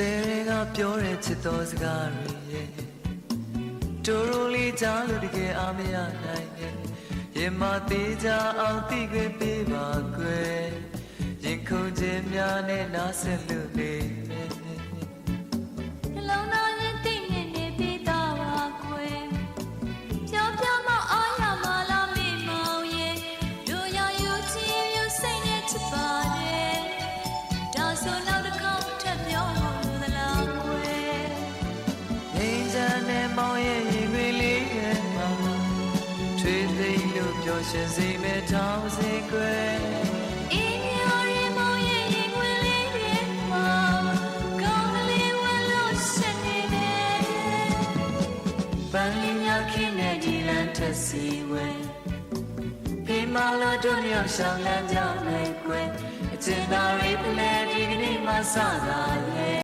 တဲ့ကပြောတဲ့ချစ်တော်စကားတွေရဲ့တိုးရိုလေးကြားလို့တကယ်အားမရနိုင်ရဲ့ရင်မသေးကြအောင်သိခွင့်ပေးပါကွယ်ရင်ခုန်ခြင်းများနဲ့နားဆက်လို့နေမယ်နှ လို့ပျော်ရွှင်စေမဲ့ထောင်စေကွယ်အေးမြော်ရင်မောင်ရဲ့ရင်ခွင်လေးတွေမှာကောင်းကလေးဝမ်းလို့ရှင်နေတယ်ပန်းလေးများခင်းတဲ့ဒီလန်ထက်စီဝဲဖေးမလာတို့ညောင်ရှောင်းလမ်းကြောင်းနဲ့ကွယ်အကျဉ်းသားတွေပလဲဒီကနေ့မှစတာလေ